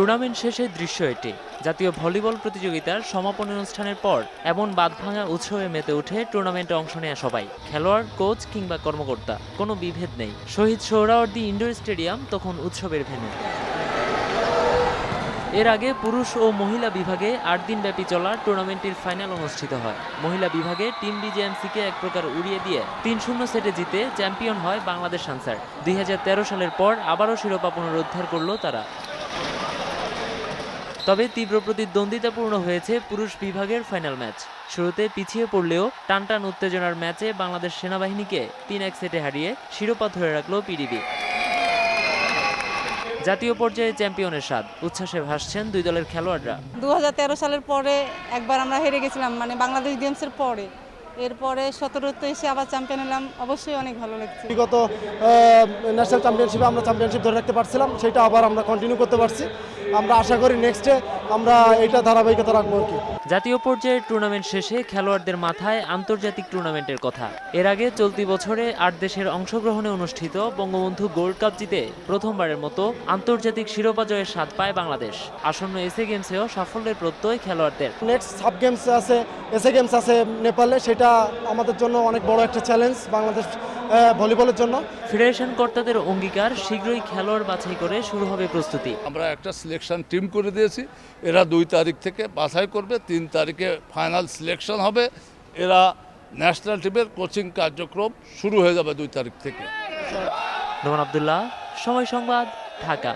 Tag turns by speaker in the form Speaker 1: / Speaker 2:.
Speaker 1: Tournament শেষে দৃশ্য এটি। জাতীয় ভলিবল প্রতিযোগিতার সমাপনী অনুষ্ঠানের পর এমন বাঁধভাঙা উৎসবে মেতে উঠে টুর্নামেন্টে অংশ নেয়া সবাই, খেলোয়াড়, কোচ কিংবা কর্মকর্তা। কোনো বিভেদ নেই। শহীদ সোহরাওয়ার্দী ইনডোর স্টেডিয়াম তখন উৎসবের ভেন্যু। এর আগে পুরুষ ও মহিলা বিভাগে আট দিনব্যাপী চলা টুর্নামেন্টটির ফাইনাল অনুষ্ঠিত হয়। মহিলা বিভাগে টিম বিজেএমসিকে এক প্রকার উড়িয়ে দিয়ে তিন শূন্য সেটে জিতে চ্যাম্পিয়ন হয় বাংলাদেশ আনসার দুই হাজার তেরো সালের পর আবারও শিরোপা পুনরুদ্ধার করল তারা। তবে তীব্র প্রতিদ্বন্দ্বিতাপূর্ণ হয়েছে পুরুষ বিভাগের ফাইনাল ম্যাচ। শুরুতে পিছিয়ে পড়লেও টানটান উত্তেজনার ম্যাচে বাংলাদেশ সেনাবাহিনীকে তিন এক সেটে হারিয়ে শিরোপা ধরে রাখল পিডিবি। জাতীয় পর্যায়ে চ্যাম্পিয়নের স্বাদ, উচ্ছ্বাসে ভাসছেন দুই দলের খেলোয়াড়রা।
Speaker 2: দু হাজার তেরো সালের পরে একবার আমরা হেরে গেছিলাম মানে বাংলাদেশ গেমসের পরে। এরপরে সতেরোতে এসে আবার চ্যাম্পিয়ন হলাম। অবশ্যই অনেক ভালো লাগছে।
Speaker 3: বিগত ন্যাশনাল চ্যাম্পিয়নশিপে আমরা চ্যাম্পিয়নশিপ ধরে রাখতে পারছিলাম, সেটা আবার আমরা কন্টিনিউ করতে পারছি। আমরা আশা করি নেক্সটে আমরা এটা ধারাবাহিকতা রাখব আর কি।
Speaker 1: জাতীয় পর্যায়ের টুর্নামেন্ট শেষে খেলোয়াড়দের মাথায় আন্তর্জাতিক টুর্নামেন্টের কথা। এর আগে চলতি বছরে আট দেশের অংশগ্রহণে অনুষ্ঠিত বঙ্গবন্ধু গোল্ড কাপ জিতে প্রথমবারের মতো আন্তর্জাতিক শিরোপা জয়ের স্বাদ পায় বাংলাদেশ। আসন্ন এসএ গেমসেও সাফল্যের প্রত্যয় খেলোয়াড়দের।
Speaker 3: নেক্সট সাব গেমস আছে এসএ গেমস আছে নেপালে সেটা আমাদের জন্য অনেক বড় একটা চ্যালেঞ্জ বাংলাদেশ ভলিবলের জন্য?
Speaker 1: ফেডারেশন কর্তাদের অঙ্গীকার শীঘ্রই খেলোয়াড় বাছাই করে শুরু হবে প্রস্তুতি।
Speaker 4: আমরা একটা সিলেকশন টিম করে দিয়েছি। এরা দুই তারিখ থেকে বাছাই করবে তিন তারিখে ফাইনাল সিলেকশন হবে। এরা ন্যাশনাল টিমের কোচিং কার্যক্রম শুরু হয়ে যাবে দুই তারিখ থেকে।
Speaker 1: নোমান আবদুল্লাহ সময় সংবাদ ঢাকা।